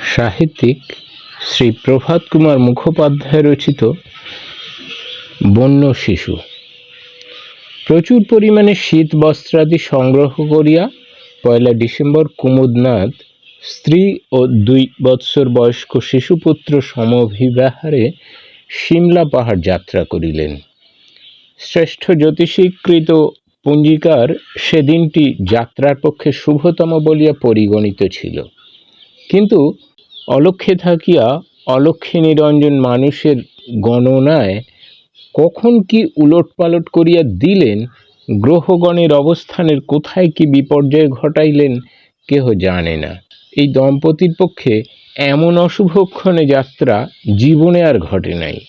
সাহিত্যিক শ্রী প্রভাত কুমার মুখোপাধ্যায় রচিত বন্য শিশু। প্রচুর পরিমাণে শীত বস্ত্রাদি সংগ্রহ করিয়া পয়লা ডিসেম্বর কুমুদনাথ স্ত্রী ও দুই বৎসর বয়স্ক শিশুপুত্র সমভিব্যাহারে সিমলা পাহাড় যাত্রা করিলেন। শ্রেষ্ঠ জ্যোতিষীকৃত পঞ্জিকার সেদিনটি যাত্রার পক্ষে শুভতম বলিয়া পরিগণিত ছিল। কিন্তু অলক্ষ্যে থাকিয়া অলক্ষ্যে নিরঞ্জন মানুষের গণনায় কখন কি উলটপালট করিয়া দিলেন, গ্রহগণের অবস্থানের কোথায় কি বিপর্যয় ঘটাইলেন, কেহ জানে না। এই দম্পতির পক্ষে এমন অশুভক্ষণে যাত্রা জীবনে আর ঘটে নাই।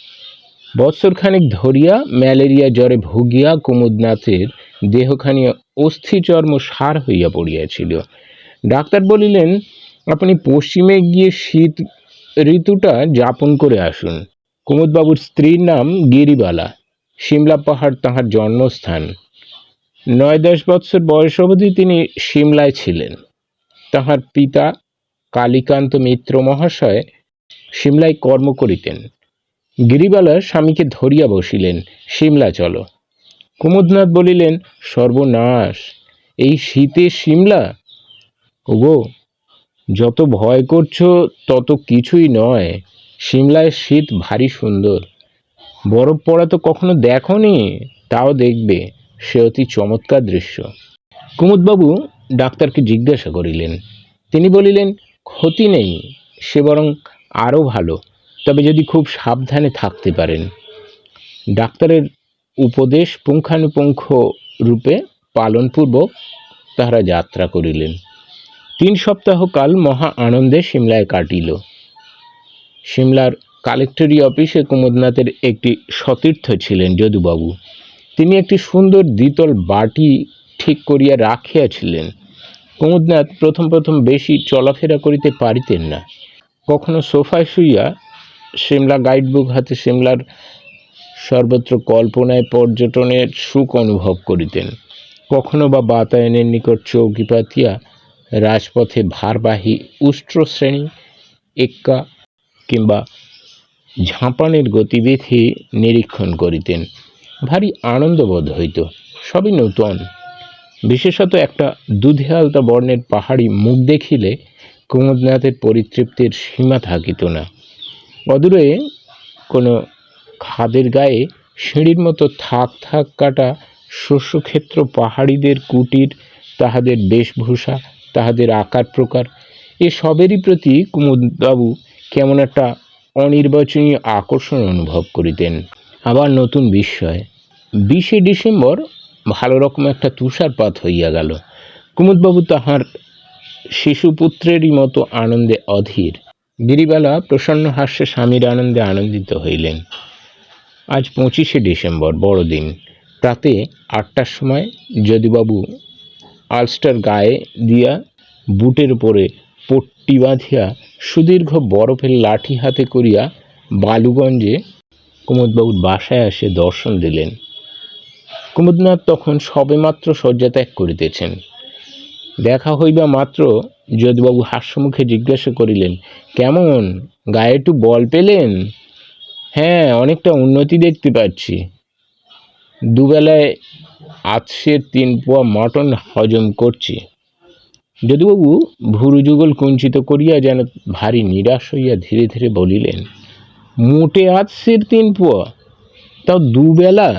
বৎসরখানিক ধরিয়া ম্যালেরিয়া জ্বরে ভুগিয়া কুমুদনাথের দেহখানি অস্থিচর্ম সার হইয়া পড়িয়াছিল। ডাক্তার বলিলেন আপনি পশ্চিমে গিয়ে শীত ঋতুটা যাপন করে আসুন। কুমুদবাবুর স্ত্রীর নাম গিরিবালা। সিমলা পাহাড় তাহার জন্মস্থান। নয় দশ বৎসর বয়স অবধি তিনি সিমলায় ছিলেন। তাহার পিতা কালীকান্ত মিত্র মহাশয় সিমলায় কর্ম করিতেন। গিরিবালা স্বামীকে ধরিয়া বসিলেন, সিমলা, চলো। কুমুদনাথ বলিলেন, সর্বনাশ, এই শীতে সিমলা? ওগো যত ভয় করছ, তত কিছুই নয়। সিমলায় শীত ভারী সুন্দর। বরফ পড়া তো কখনো দেখনি, তাও দেখবে, সে অতি চমৎকার দৃশ্য। কুমুদবাবু ডাক্তারকে জিজ্ঞাসা করিলেন। তিনি বলিলেন, ক্ষতি নেই, সে বরং আরও ভালো। তবে যদি খুব সাবধানে থাকতে পারেন। ডাক্তারের উপদেশ পুঙ্খানুপুঙ্খ রূপে পালনপূর্বক তাহারা যাত্রা করিলেন। তিন সপ্তাহ কাল মহা আনন্দে সিমলায় কাটিল। সিমলার কালেক্টরি অফিসে কুমুদনাথের একটি সতীর্থ ছিলেন যদুবাবু। তিনি একটি সুন্দর দ্বিতল বাটি ঠিক করিয়া রাখিয়াছিলেন। কুমুদনাথ প্রথম প্রথম বেশি চলাফেরা করিতে পারিতেন না। কখনো সোফায় শুইয়া সিমলা গাইডবুক হাতে সিমলার সর্বত্র কল্পনায় পর্যটনের সুখ অনুভব করিতেন। কখনো বা বাতায়নের নিকট চৌকি পাতিয়া রাজপথে ভারবাহী উষ্ট্র শ্রেণি, এক্কা কিংবা ঝাঁপানের গতিবিধি নিরীক্ষণ করিতেন। ভারী আনন্দবোধ হইত। সবই নূতন। বিশেষত একটা দুধে আলতা বর্ণের পাহাড়ি মুখ দেখিলে কুমুদনাথের পরিতৃপ্তির সীমা থাকিত না। অদূরে কোনো খাদের গায়ে সিঁড়ির মতো থাক থাক কাটা শস্যক্ষেত্র পাহাড়িদের কুটির, তাহাদের বেশভূষা তাহাদের আকার প্রকার। এ সবেরই প্রতি কুমুদবাবু কেমন একটা অনির্বাচনীয় আকর্ষণ অনুভব করিতেন। আবার নতুন বিস্ময়। বিশে ডিসেম্বর ভালো রকম একটা তুষারপাত হইয়া গেল। কুমুদবাবু তাহার শিশুপুত্রেরই মতো আনন্দে অধীর। গিরিবালা প্রসন্ন হাস্যে স্বামীর আনন্দে আনন্দিত হইলেন। আজ পঁচিশে ডিসেম্বর, বড়দিন। প্রাতে আটটার সময় যদুবাবু আলস্টার গায়ে দিয়া বুটের উপরে পট্টি বাঁধিয়া সুদীর্ঘ বরফের লাঠি হাতে করিয়া বালুগঞ্জে কুমুদবাবুর বাসায় আসে দর্শন দিলেন। কুমুদনাথ তখন সবেমাত্র শয্যা ত্যাগ করিতেছেন। দেখা হইবা মাত্র যদুবাবু হাস্যমুখে জিজ্ঞাসা করিলেন, কেমন? গায়ে একটু বল পেলেন? হ্যাঁ অনেকটা উন্নতি দেখতে পাচ্ছি। দুবেলায় আতসের তিন পোয়া মটন হজম করছি। যদুবাবু ভুরু যুগল কুঞ্চিত করিয়া যেন ভারী নিরাশ হইয়া ধীরে ধীরে বলিলেন, মোটে আতসের তিন পোয়া? তাও দুবেলা?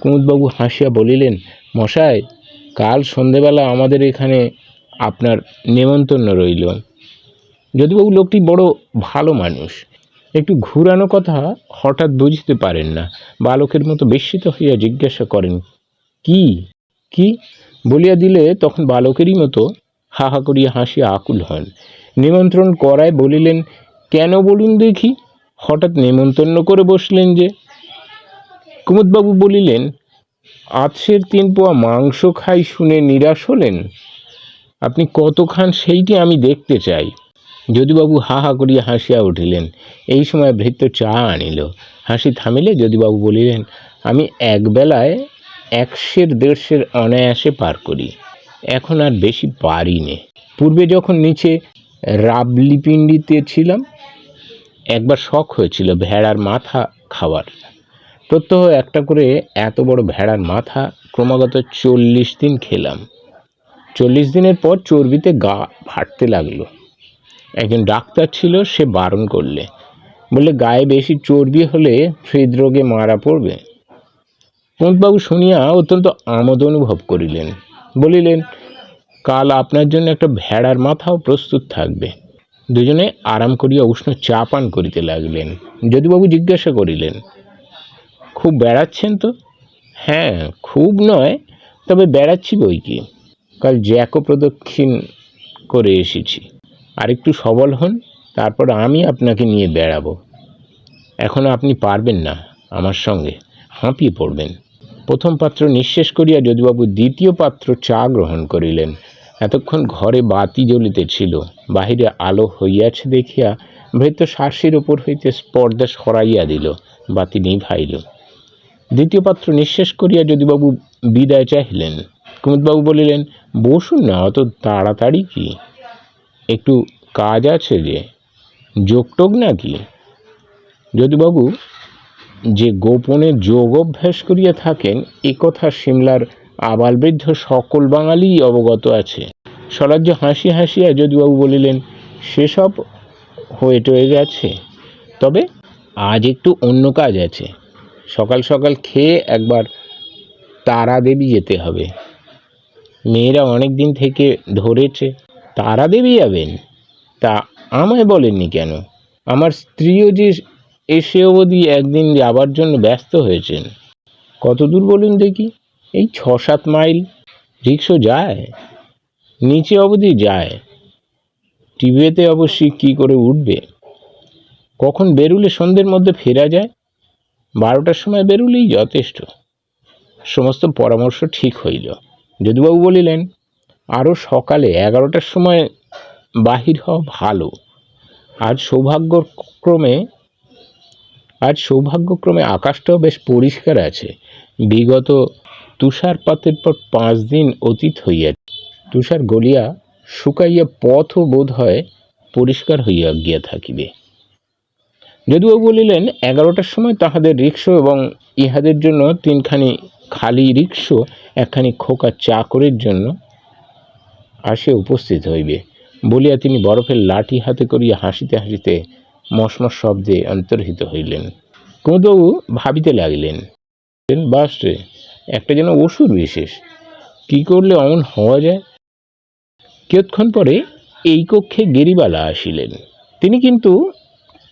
কুমুদবাবু হাসিয়া বলিলেন, মশাই, কাল সন্ধেবেলা আমাদের এখানে আপনার নেমন্তন্ন রইল। যদুবাবু লোকটি বড় ভালো মানুষ। একটু ঘুরানো কথা হঠাৎ বুঝতে পারেন না। বালকের মতো বিস্মিত হইয়া জিজ্ঞাসা করেন কি? কি? বলিয়া দিলে তখন বালকেরই মতো হা হা করিয়া হাসিয়া আকুল হন। নিমন্ত্রণ করায় বলিলেন, কেন বলুন দেখি? হঠাৎ নেমন্তন্ন করে বসলেন যে। কুমুদবাবু বলিলেন, আতসের তিন পোয়া মাংস খাই শুনে নিরাশ হলেন? আপনি কত খান সেইটি আমি দেখতে চাই। যদুবাবু হা হা করিয়া হাসিয়া উঠিলেন। এই সময় ভৃত্য চা আনিল। হাসি থামিলে যদুবাবু বলিলেন, আমি একবেলায় একশের দেড়শের অনায়াসে পার করি। এখন আর বেশি পারি নে। পূর্বে যখন নিচে রাবলিপিণ্ডিতে ছিলাম, একবার শখ হয়েছিল ভেড়ার মাথা খাওয়ার। প্রত্যহ একটা করে এত বড় ভেড়ার মাথা ক্রমাগত চল্লিশ দিন খেলাম। চল্লিশ দিনের পর চর্বিতে গা ফাটতে লাগল। একজন ডাক্তার ছিল, সে বারণ করলে। বললে, গায়ে বেশি চর্বি হলে হৃদরোগে মারা পড়বে। কুমুদবাবু শুনিয়া অত্যন্ত আমোদ অনুভব করিলেন। বলিলেন, কাল আপনার জন্য একটা ভেড়ার মাথাও প্রস্তুত থাকবে। দুজনে আরাম করিয়া উষ্ণ চা পান করিতে লাগলেন। যদুবাবু জিজ্ঞাসা করিলেন, খুব বেড়াচ্ছেন তো? হ্যাঁ খুব নয়, তবে বেড়াচ্ছি বই কি? কাল জ্যাকো প্রদক্ষিণ করে এসেছি। আর একটু সবল হন, তারপর আমি আপনাকে নিয়ে বেড়াবো। এখন আপনি পারবেন না আমার সঙ্গে, হাঁপিয়ে পড়বেন। প্রথম পাত্র নিঃশেষ করিয়া যদুবাবু দ্বিতীয় পাত্র চা গ্রহণ করিলেন। এতক্ষণ ঘরে বাতি জ্বলিতেছিল বাহিরে আলো হইয়াছে দেখিয়া ভৃত্য শাসির ওপর হইতে স্পর্ধা সরাইয়া দিল, বাতি নিভাইল। দ্বিতীয় পাত্র নিঃশেষ করিয়া যদুবাবু বিদায় চাহিলেন। কুমুদবাবু বলিলেন, বসুন না, অত তাড়াতাড়ি কি? একটু কাজ আছে যে। যোগটোগ নাকি? যদুবাবু যে গোপনে যোগ অভ্যাস করিয়া থাকেন, এ কথা সিমলার আবালবৃদ্ধ সকল বাঙালিই অবগত আছে। স্বরাজ্য হাসি হাসিয়া যদুবাবু বলিলেন, সেসব হয়ে টয়ে গেছে। তবে আজ একটু অন্য কাজ আছে। সকাল সকাল খেয়ে একবার তারা দেবী যেতে হবে। মেয়েরা অনেক দিন থেকে ধরেছে তারা দেবী যাবেন? তা আমায় বলেননি কেন? আমার স্ত্রীও যে এসে অবধি একদিন যাবার জন্য ব্যস্ত হয়েছেন। কত দূর বলুন দেখি? এই ছ সাত মাইল। রিক্সো যায়, নিচে অবধি যায়। টিভিতে অবশ্যই কী করে উঠবে? কখন বেরুলে সন্ধ্যের মধ্যে ফেরা যায়? বারোটার সময় বেরুলেই যথেষ্ট। সমস্ত পরামর্শ ঠিক হইল। যদুবাবু বলিলেন আরও সকালে এগারোটার সময় বাহির হওয়া ভালো। আজ সৌভাগ্যক্রমে আজ সৌভাগ্যক্রমে আকাশটাও বেশ পরিষ্কার আছে। বিগত তুষারপাতের পর পাঁচ দিন অতীত হইয়াছে। তুষার গলিয়া শুকাইয়া পথও বোধ হয় পরিষ্কার হইয়া গিয়া থাকিবে। যদিও বলিলেন, এগারোটার সময় তাহাদের রিক্সো এবং ইহাদের জন্য তিনখানি খালি রিক্সো একখানি খোকা চাকরের জন্য আসে উপস্থিত হইবে। বলিয়া তিনি বরফের লাঠি হাতে করিয়া হাসিতে হাসিতে মশমশ শব্দে অন্তর্হিত হইলেন। কুমুদবাবু ভাবিতে লাগিলেন বাস রে, একটা যেন ওষুধ বিশেষ। কি করলে অমন হওয়া যায়? কিয়ৎক্ষণ পরে এই কক্ষে গেরিবালা আসিলেন। তিনি কিন্তু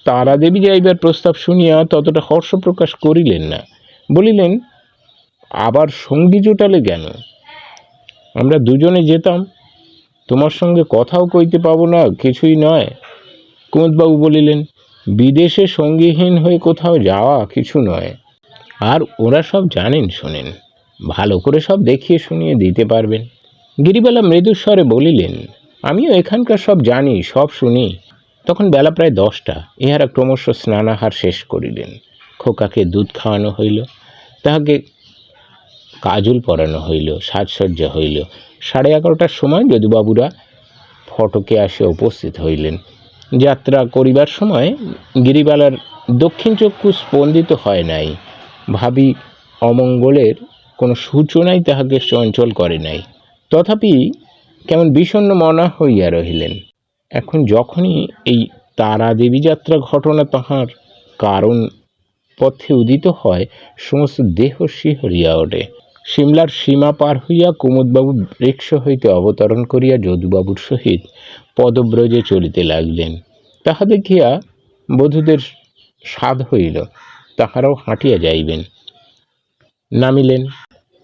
তারাদেবী যাইবার প্রস্তাব শুনিয়া ততটা হর্ষ প্রকাশ করিলেন না। বলিলেন, আবার সঙ্গী জোটালে কেন? আমরা দুজনে যেতাম। তোমার সঙ্গে কথাও কইতে পাবো না, কিছুই নয়। কুমুদবাবু বলিলেন, বিদেশে সঙ্গীহীন হয়ে কোথাও যাওয়া কিছু নয়। আর ওরা সব জানেন শোনেন, ভালো করে সব দেখিয়ে শুনিয়ে দিতে পারবেন। গিরিবালা মৃদুস্বরে বলিলেন, আমিও এখানকার সব জানি, সব শুনি। তখন বেলা প্রায় দশটা, ইহারা ক্রমশ স্নানাহার শেষ করিলেন। খোকাকে দুধ খাওয়ানো হইল, তাহাকে কাজল পরানো হইল, সাজসজ্জা হইল। সাড়ে এগারোটার সময় যদুবাবুরা ফটকে আসে উপস্থিত হইলেন। যাত্রা করিবার সময় গিরিবালার দক্ষিণ চক্ষু স্পন্দিত হয় নাই। ভাবি অমঙ্গলের কোনো সূচনাই তাহাকে চঞ্চল করে নাই। তথাপি কেমন বিষণ্ণ মনা হইয়া রহিলেন। এখন যখনই এই তারা দেবী যাত্রা ঘটনা তাহার কারণ পথে উদিত হয়, সমস্ত দেহ শিহরিয়া ওঠে। সিমলার সীমা পার হইয়া কুমুদবাবু রিক্সা হইতে অবতরণ করিয়া যদুবাবুর সহিত পদব্রজে চলিতে লাগলেন। তাহা দেখিয়া বধূদের সাধ হইল, তাহারাও হাঁটিয়া যাইবেন। নামিলেন,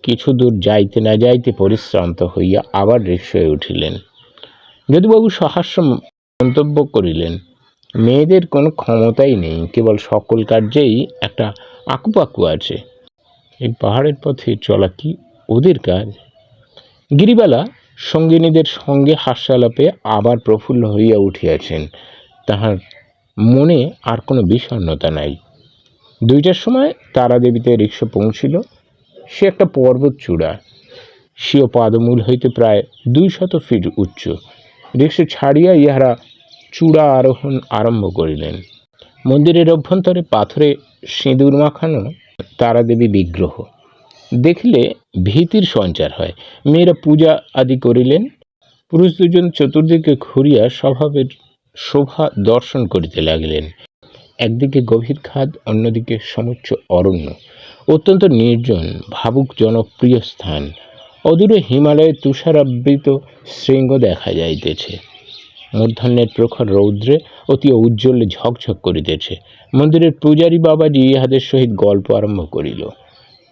কিছু দূর যাইতে না যাইতে পরিশ্রান্ত হইয়া আবার রিক্সায় উঠিলেন। যদুবাবু সহাস্য মন্তব্য করিলেন, মেয়েদের কোনো ক্ষমতাই নেই, কেবল সকল কার্যেই একটা আকুপাকু আছে। এই পাহাড়ের পথে চলা কি ওদের কাজ? গিরিবালা সঙ্গিনীদের সঙ্গে হাস্যালাপে আবার প্রফুল্ল হইয়া উঠিয়াছেন। তাহার মনে আর কোনো বিষণ্ণতা নাই। দুইটার সময় তারাদেবীতে রিক্সা পৌঁছিল। সে একটা পর্বত চূড়া। স্বীয় পাদমূল হইতে প্রায় দুই শত ফিট উচ্চ। রিক্সা ছাড়িয়া ইহারা চূড়া আরোহণ আরম্ভ করিলেন। মন্দিরের অভ্যন্তরে পাথরে সিঁদুর মাখানো তারাদেবী বিগ্রহ। দেখিলে ভীতির সঞ্চার হয়। মেয়েরা পূজা আদি করিলেন। পুরুষ দুজন চতুর্দিকে ঘুরিয়া স্বভাবের শোভা দর্শন করিতে লাগিলেন। একদিকে গভীর খাদ, অন্যদিকে সমুচ্চ অরণ্য। অত্যন্ত নির্জন ভাবুক জনপ্রিয় স্থান। অদূরে হিমালয়ে তুষারাবৃত শৃঙ্গ দেখা যাইতেছে। মূর্ধন্যের প্রখর রৌদ্রে অতি উজ্জ্বলে ঝকঝক করিতেছে। মন্দিরের পূজারী বাবাজি ইহাদের সহিত গল্প আরম্ভ করিল।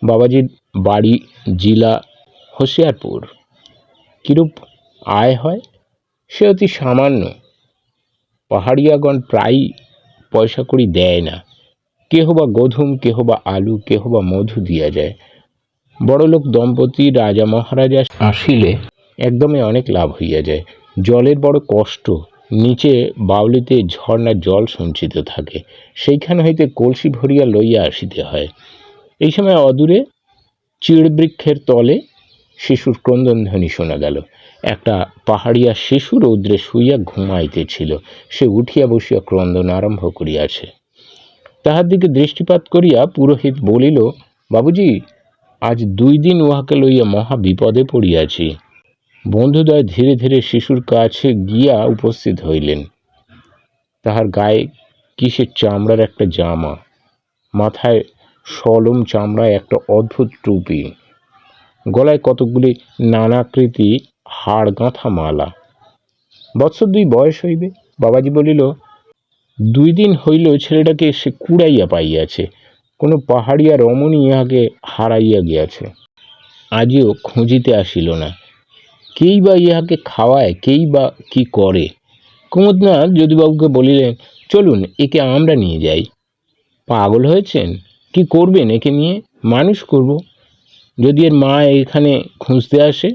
বাবাজির বাড়ি, জেলা, হোশিয়ারপুর। কিরূপ আয় হয়? সে অতি সামান্য। পাহাড়িয়াগণ প্রায়ই পয়সা কড়ি দেয় না। কেহ বা গধুম, কেহ বা আলু, কেহ বা মধু দিয়া যায়। বড়লোক দম্পতি রাজা মহারাজা আসিলে একদমে অনেক লাভ হইয়া যায়। জলের বড় কষ্ট, নিচে বাউলিতে ঝর্ণার জল সঞ্চিত থাকে। সেইখান হইতে কলসি ভরিয়া লইয়া আসিতে হয়। এই সময় অদূরে চিড়বৃক্ষের তলে শিশুর ক্রন্দনধ্বনি শোনা গেল। একটা পাহাড়িয়া শিশু রৌদ্রে শুইয়া ঘুমাইতেছিল। সে উঠিয়া বসিয়া ক্রন্দন আরম্ভ করিয়াছে। তাহার দিকে দৃষ্টিপাত করিয়া পুরোহিত বলিল, বাবুজি, আজ দুই দিন উহাকে লইয়া মহা বিপদে পড়িয়াছি। বন্ধুদ্বয় ধীরে ধীরে শিশুর কাছে গিয়া উপস্থিত হইলেন। তাহার গায়ে কিসের চামড়ার একটা জামা? মাথায় সলম চামড়ায় একটা অদ্ভুত টুপি। গলায় কতকগুলি নানাকৃতি হাড় গাঁথা মালা। বৎসর দুই বয়স হইবে, বাবাজি বলিল, দুই দিন হইল ছেলেটাকে সে কুড়াইয়া পাইয়াছে, কোনো পাহাড়িয়া রমণী ইহাকে হারাইয়া গিয়াছে। আজও খুঁজিতে আসিল না। কেই বা ইহাকে খাওয়ায়, কেই বা কি করে? কুমুদনাথ যদুবাবুকে বলিলেন, চলুন, একে আমরা নিয়ে যাই। পাগল হয়েছেন? কি করবেন একে নিয়ে? মানুষ করব। যদি এর মা এখানে খুঁজতে আসে,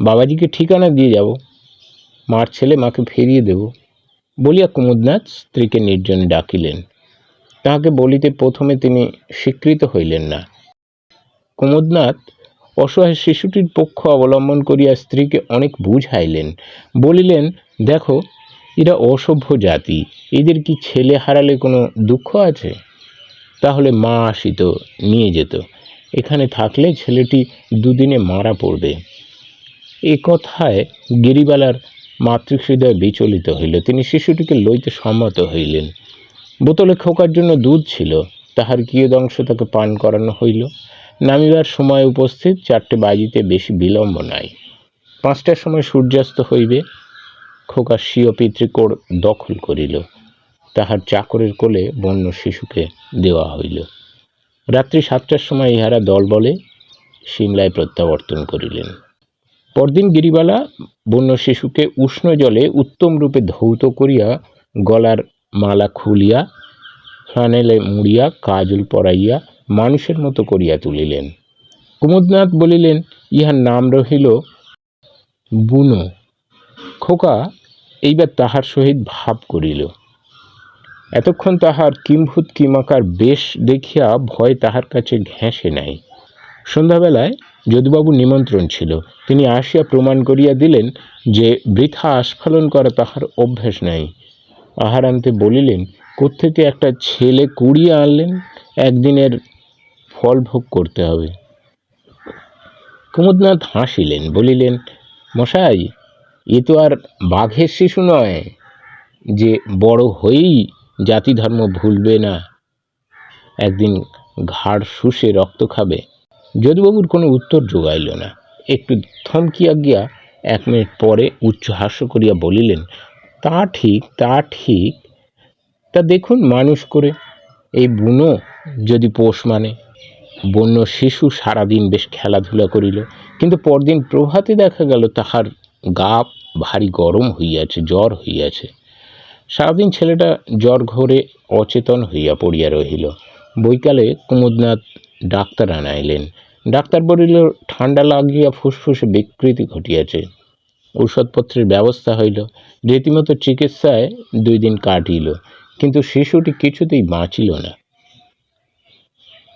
বাবাজিকে ঠিকানা দিয়ে যাব। মার ছেলে মাকে ফিরিয়ে দেব। বলিয়া কুমুদনাথ স্ত্রীকে নির্জনে ডাকিলেন। তাহাকে বলিতে প্রথমে তিনি স্বীকৃত হইলেন না। কুমুদনাথ অসহায় শিশুটির পক্ষ অবলম্বন করিয়া স্ত্রীকে অনেক বুঝাইলেন। বলিলেন, দেখো, এরা অসভ্য জাতি। এদের কি ছেলে হারালে কোনো দুঃখ আছে? তাহলে মা আসিত, নিয়ে যেত। এখানে থাকলে ছেলেটি দুদিনে মারা পড়বে। এ কথায় গিরিবালার মাতৃহৃদয় বিচলিত হইল। তিনি শিশুটিকে লইতে সম্মত হইলেন। বোতলে খোকার জন্য দুধ ছিল। তাহার কিয়দংশ তাকে পান করানো হইল। নামিবার সময় উপস্থিত চারটে বাজিতে বেশি বিলম্ব নাই। পাঁচটার সময় সূর্যাস্ত হইবে। খোকা স্বীয় পিতৃকোড় দখল করিল। তাহার চাকরের কোলে বন্য শিশুকে দেওয়া হইল। রাত্রি সাতটার সময় ইহারা দল বলে সিমলায় প্রত্যাবর্তন করিলেন। পরদিন গিরিবালা বন্য শিশুকে উষ্ণ জলে উত্তম রূপে ধৌত করিয়া গলার মালা খুলিয়া ফ্লানেলে মুড়িয়া, কাজল পরাইয়া মানুষের মতো করিয়া তুলিলেন। কুমুদনাথ বলিলেন, ইহার নাম রহিল বুনো। খোকা, এইবার তাহার সহিত ভাব করিল। এতক্ষণ তাহার কিম্ভূত কিমাকার বেশ দেখিয়া ভয় তাহার কাছে ঘেঁষে নাই। সন্ধ্যাবেলায় যদুবাবুর নিমন্ত্রণ ছিল। তিনি আসিয়া প্রমাণ করিয়া দিলেন যে বৃথা আস্ফালন করা তাহার অভ্যাস নাই। আহার আনতে বলিলেন, কোত্থেকে একটা ছেলে কুড়িয়ে আনলেন? একদিনের ফল ভোগ করতে হবে। কুমুদনাথ হাসিলেন, বলিলেন, মশাই, এ তো আর বাঘের শিশু নয় যে বড় হয়েই জাতি ধর্ম ভুলবে না। একদিন ঘাড় শুষে রক্ত খাবে। যদুবাবুর কোনো উত্তর যোগাইল না। একটু থমকিয়া গিয়া এক মিনিট পরে উচ্চ হাস্য করিয়া বলিলেন, তা ঠিক তা ঠিক। তা দেখুন মানুষ করে। এই বুনো যদি পোষ মানে। বন্য শিশু সারাদিন বেশ খেলাধুলা করিল। কিন্তু পরদিন প্রভাতে দেখা গেল তাহার গা ভারী গরম হইয়াছে, জ্বর হইয়াছে। সারাদিন ছেলেটা জ্বর ঘরে অচেতন হইয়া পড়িয়া রহিল। বৈকালে কুমুদনাথ ডাক্তার আনাইলেন ডাক্তার বলিল ঠান্ডা লাগিয়া ফুসফুসে বিকৃতি ঘটিয়াছে। ঔষধপত্রের ব্যবস্থা হইল। রীতিমতো চিকিৎসায় দুই দিন কাটিল, কিন্তু শিশুটি কিছুতেই বাঁচিল না।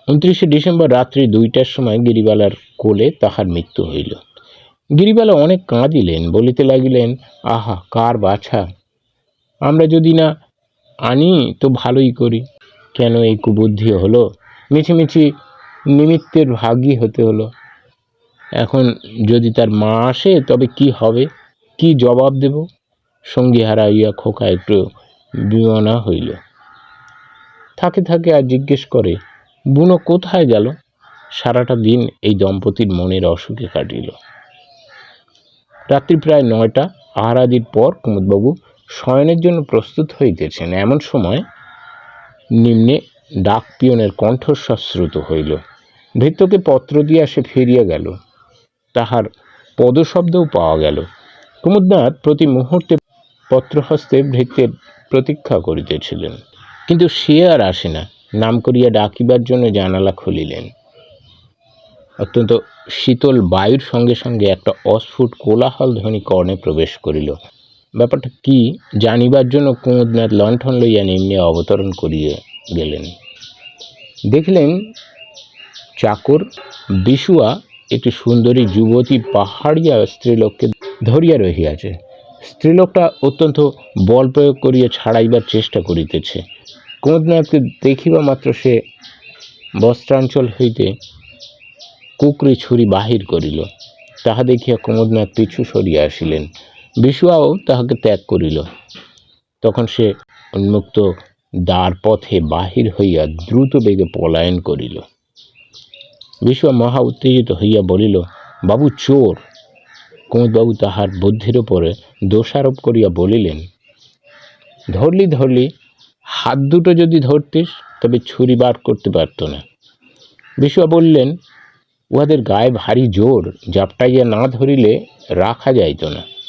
উনত্রিশে ডিসেম্বর রাত্রি দুইটার সময় গিরিবালার কোলে তাহার মৃত্যু হইল। গিরিবালা অনেক কাঁদিলেন, বলিতে লাগিলেন, আহা, কার বাছা? আমরা যদি না আনি, তো ভালোই করি। কেন এই কুবুদ্ধি হলো? মিছিমিছি নিমিত্তের ভাগী হতে হলো। এখন যদি তার মা আসে, তবে কি হবে? কি জবাব দেব? সঙ্গী হারাইয়া খোকা একটু বিমনা হইল। থাকে থাকে আর জিজ্ঞেস করে, বুনো কোথায় গেল? সারাটা দিন এই দম্পতির মনের অসুখে কাটিল। রাত্রি প্রায় নয়টা। আহারাদির পর কুমুদবাবু শয়নের জন্য প্রস্তুত হইতেছেন। এমন সময় নিম্নে ডাক পিয়নের কণ্ঠস্বর শ্রুত হইল। ভৃত্যকে পত্র দিয়া সে ফিরিয়া গেল। তাহার পদশব্দও পাওয়া গেল। কুমুদনাথ প্রতি মুহূর্তে পত্রহস্তে ভৃত্যের প্রতীক্ষা করিতেছিলেন। কিন্তু সে আর আসে না। নাম করিয়া ডাকিবার জন্য জানালা খুলিলেন। অত্যন্ত শীতল বায়ুর সঙ্গে সঙ্গে একটা অস্ফুট কোলাহল ধ্বনি কর্ণে প্রবেশ করিল। ব্যাপারটা কি? জানিবার জন্য কুমুদনাথ লণ্ঠন লইয়া নিম্নে অবতরণ করিয়ে গেলেন। দেখলেন চাকর বিশুয়া একটি সুন্দরী যুবতী পাহাড়িয়া স্ত্রীলোককে ধরিয়া রহিয়াছে। স্ত্রীলোকটা অত্যন্ত বল প্রয়োগ করিয়া ছাড়াইবার চেষ্টা করিতেছে। কুমুদনাথকে দেখিবা মাত্র সে বস্ত্রাঞ্চল হইতে কুকরি ছুরি বাহির করিল। তাহা দেখিয়া কুমুদনাথ পিছু সরিয়া আসিলেন। বিশুয়াও তাহাকে ত্যাগ করিল। তখন সে উন্মুক্ত দ্বার পথে বাহির হইয়া দ্রুত বেগে পলায়ন করিল। বিশুয়া মহা উত্তেজিত হইয়া বলিল, বাবু, চোর! কুমুদবাবু তাহার বুদ্ধির উপরে দোষারোপ করিয়া বলিলেন, ধরলি ধরলি, হাত দুটো যদি ধরতিস, তবে ছুরি বার করতে পারত না। বিশুয়া বললেন, উহাদের গায়ে ভারী জোর, জাপটাইয়া না ধরিলে রাখা যাইত না।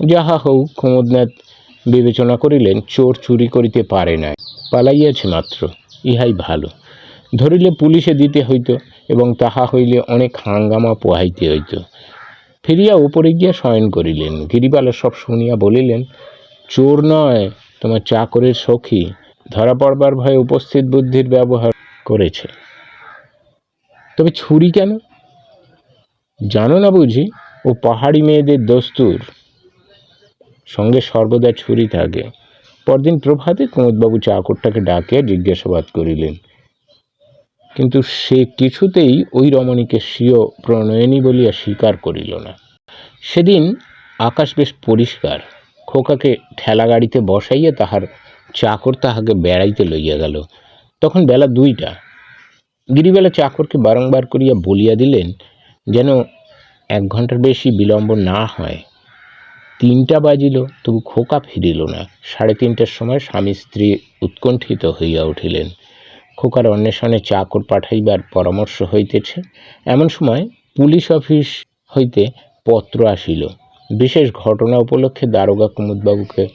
যাহা হোক কুমুদনাথ বিবেচনা করিলেন, চোর চুরি করিতে পারে নাই। পালাইয়াছে মাত্র, ইহাই ভালো। ধরিলে পুলিশে দিতে হইত, এবং তাহা হইলে অনেক হাঙ্গামা পোহাইতে হইত। ফিরিয়া উপরে গিয়া শয়ন করিলেন। গিরিবালা সব শুনিয়া বলিলেন, চোর নয়, তোমার চাকরের সখী। ধরা পড়বার ভয়ে উপস্থিত বুদ্ধির ব্যবহার করেছে। তবে ছুরি কেন? জানো না বুঝি, ও পাহাড়ি মেয়েদের দস্তুর। সঙ্গে সর্বদা ছুরি থাকে। পরদিন প্রভাতে কুমুদবাবু চাকরটাকে ডাকিয়া জিজ্ঞাসাবাদ করিলেন, কিন্তু সে কিছুতেই ওই রমণীকে স্বীয় প্রণয়নী বলিয়া স্বীকার করিল না। সেদিন আকাশ বেশ পরিষ্কার, খোকাকে ঠেলা গাড়িতে বসাইয়া তাহার চাকর তাহাকে বেড়াইতে লইয়া গেল। তখন বেলা দুইটা। গিরিবেলা চাকরকে বারংবার করিয়া বলিয়া দিলেন, যেন এক ঘণ্টার বেশি বিলম্ব না হয় তিনটা বাজিল, তবু খোকা ফিরিল না। সাড়ে তিনটার সময় স্বামী স্ত্রী উৎকণ্ঠিত হইয়া উঠিলেন। খোকার অন্বেষণে চাকর পাঠাইবার পরামর্শ হইতেছে। এমন সময় পুলিশ অফিস হইতে পত্র আসিল। বিশেষ ঘটনা উপলক্ষে দারোগা কুমুদবাবুকে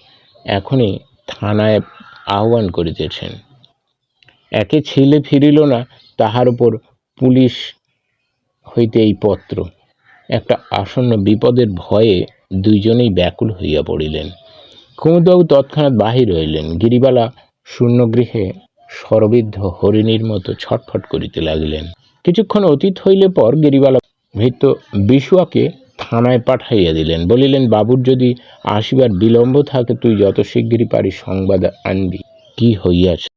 এখনই থানায় আহ্বান করিতেছেন। একে ছেলে ফিরিল না, তাহার উপর পুলিশ হইতে এই পত্র। একটা আসন্ন বিপদের ভয়ে দুইজনেই ব্যাকুল হইয়া পড়িলেন। কুমুদবাবু তৎক্ষণাৎ বাহির হইলেন। গিরিবালা শূন্যগৃহে সরবিদ্ধ হরিণীর মতো ছটফট করিতে লাগিলেন। কিছুক্ষণ অতীত হইলে পর গিরিবালা ভৃত্য বিশুয়াকে থানায় পাঠাইয়া দিলেন। বলিলেন, বাবুর যদি আসিবার বিলম্ব থাকে, তুই যত শিগগিরই পারিস সংবাদ আনবি। কি হইয়াছে?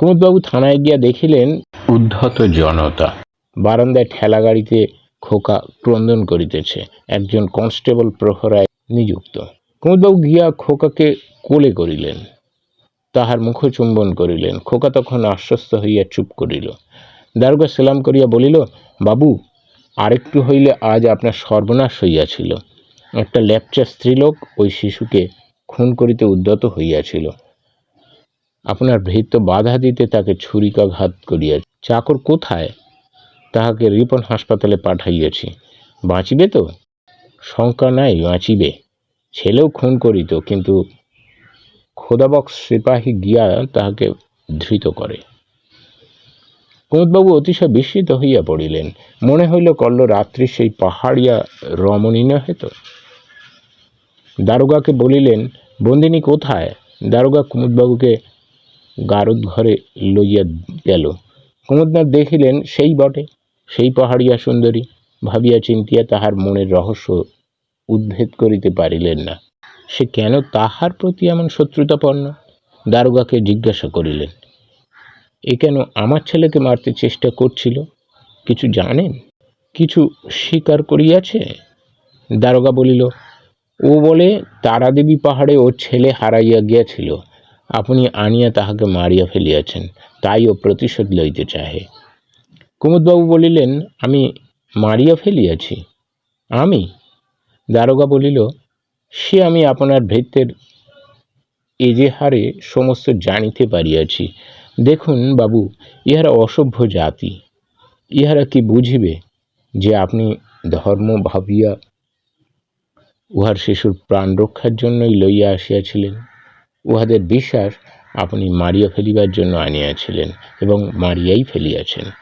কুমুদবাবু থানায় গিয়া দেখিলেন, উদ্ধত জনতা। বারান্দায় ঠেলা গাড়িতে খোকা ক্রন্দন করিতেছে। একজন কনস্টেবল প্রহরায় নিযুক্ত। কুমুদবাবু গিয়া খোকাকে কোলে করিলেন। তাহার মুখ চুম্বন করিলেন। খোকা তখন আশ্বস্ত হইয়া চুপ করিল। দারোগা সেলাম করিয়া বলিল, বাবু, আরেকটু হইলে আজ আপনার সর্বনাশ হইয়াছিল। একটা ল্যাপচা স্ত্রীলোক ওই শিশুকে খুন করিতে উদ্যত হইয়াছিল। আপনার ভৃত্য বাধা দিতে তাকে ছুরিকাঘাত করিয়া, চাকর কোথায়? তাহাকে রিপন হাসপাতালে পাঠাইয়াছি। বাঁচিবে তো? শঙ্কা নাই, বাঁচিবে। ছেলেও খুন করিত, কিন্তু খোদাবক্স সিপাহী গিয়া তাহাকে ধৃত করে। কুমুদবাবু অতিশয় বিস্মিত হইয়া পড়িলেন। মনে হইল কল্ল রাত্রি সেই পাহাড়িয়া রমণী নহে তো? দারোগাকে বলিলেন, বন্দিনী কোথায়? দারোগা কুমুদবাবুকে গারদ ঘরে লইয়া গেল। কুমুদনাথ দেখিলেন, সেই বটে। সেই পাহাড়িয়া সুন্দরী ভাবিয়া চিন্তিয়া তাহার মনের রহস্য উদ্ভেদ করিতে পারিলেন না। সে কেন তাহার প্রতি এমন শত্রুতাপন্ন? দারোগাকে জিজ্ঞাসা করিলেন, এ কেন আমার ছেলেকে মারতে চেষ্টা করছিল? কিছু জানেন? কিছু স্বীকার করিয়াছে? দারোগা বলিল, ও বলে তারাদেবী পাহাড়ে ওর ছেলে হারাইয়া গিয়াছিল। আপনি আনিয়া তাহাকে মারিয়া ফেলিয়াছেন, তাই ও প্রতিশোধ লইতে চাহে। কুমুদবাবু বলিলেন, আমি মারিয়া ফেলিয়াছি। আমি? দারোগা বলিল, সে আমি আপনার ভৃত্যের এজেহারে সমস্ত জানিতে পারিয়াছি। দেখুন বাবু, ইহারা অসভ্য জাতি। ইহারা কি বুঝিবে যে আপনি ধর্ম ভাবিয়া উহার শিশুর প্রাণ রক্ষার জন্যই লইয়া আসিয়াছিলেন? উহাদের বিশ্বাস আপনি মারিয়া ফেলিবার জন্য আনিয়াছিলেন এবং মারিয়াই ফেলিয়াছেন।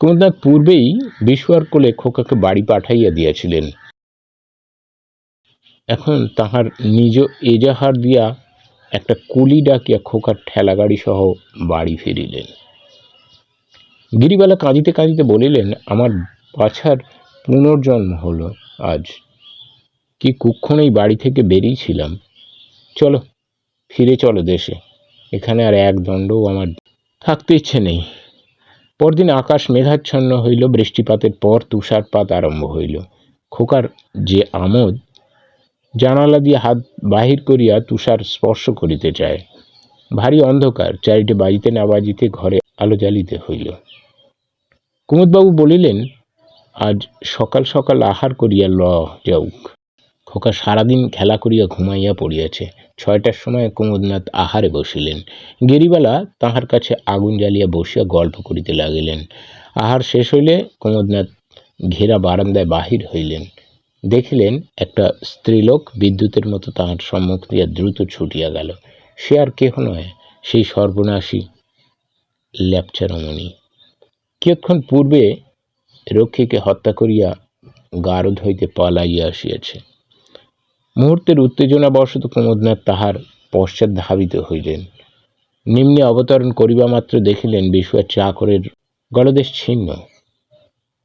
কুমুদনাথ পূর্বেই বিশুয়ার কোলে খোকাকে বাড়ি পাঠাইয়া দিয়াছিলেন। এখন তাহার নিজ এজাহার দিয়া একটা কুলি ডাকিয়া খোকার ঠেলাগাড়ি সহ বাড়ি ফিরিলেন। গিরিবালা কাঁদিতে কাঁদিতে বলিলেন, আমার বাছার পুনর্জন্ম হলো আজ। কি কুক্ষণেই বাড়ি থেকে বেরিয়েছিলাম? চলো, ফিরে চলো দেশে। এখানে আর এক দণ্ডও আমার থাকতে ইচ্ছে নেই। পরদিন আকাশ মেঘাচ্ছন্ন হইল, বৃষ্টিপাতের পর তুষারপাত আরম্ভ হইল। খোকার যে আমোদ, জানালা দিয়ে হাত বাহির করিয়া তুষার স্পর্শ করিতে চায়। ভারী অন্ধকার চারিটে বাজিতে না বাজিতে ঘরে আলো জ্বালিতে হইল। কুমুদবাবু বলিলেন, আজ সকাল সকাল আহার করিয়া ল যাউক। খোকা সারাদিন খেলা করিয়া ঘুমাইয়া পড়িয়াছে। ছয়টার সময় কুমুদনাথ আহারে বসিলেন। গিরিবালা তাহার কাছে আগুন জ্বালিয়া বসিয়া গল্প করিতে লাগিলেন। আহার শেষ হইলে কুমুদনাথ ঘেরা বারান্দায় বাহির হইলেন। দেখিলেন একটা স্ত্রীলোক বিদ্যুতের মতো তাহার সম্মুখ দিয়া দ্রুত ছুটিয়া গেল। সে আর কেহ নয়, সেই সর্বনাশী ল্যাপচা রমণী কিয়ৎক্ষণ পূর্বে রক্ষীকে হত্যা করিয়া গারদ হইতে পালাইয়া আসিয়াছে। মুহূর্তের উত্তেজনা উত্তেজনাবশত কুমুদনাথ তাহার পশ্চাৎ ধাবিত হইলেন। নিম্নে অবতরণ করিবা মাত্র দেখিলেন বিশুয়ার চাকরের গলদেশ ছিন্ন,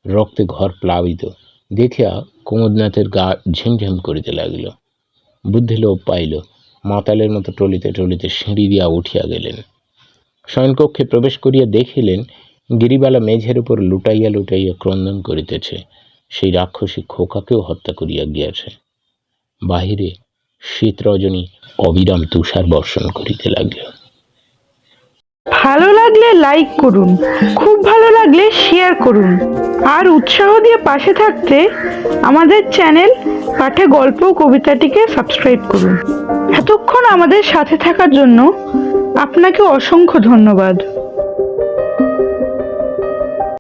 রক্তে ঘর প্লাবিত। দেখিয়া কুমুদনাথের গা ঝিমঝিম করিতে লাগিল। বুদ্ধি লোপ পাইল, মাতালের মতো টলিতে টলিতে সিঁড়ি দিয়া উঠিয়া গেলেন। শয়নকক্ষে প্রবেশ করিয়া দেখিলেন, গিরিবালা মেঝের উপর লুটাইয়া লুটাইয়া ক্রন্দন করিতেছে। সেই রাক্ষসী খোকাকেও হত্যা করিয়া গিয়াছে। বাহিরে শীত রজনী অবিরাম তুষার বর্ষণ করিতে লাগল। ভালো লাগলে লাইক করুন, খুব ভালো লাগলে শেয়ার করুন, আর উৎসাহ দিয়ে পাশে থাকতে আমাদের চ্যানেল পাঠে গল্প কবিতাটিকে সাবস্ক্রাইব করুন। এতক্ষণ আমাদের সাথে থাকার জন্য আপনাকে অসংখ্য ধন্যবাদ।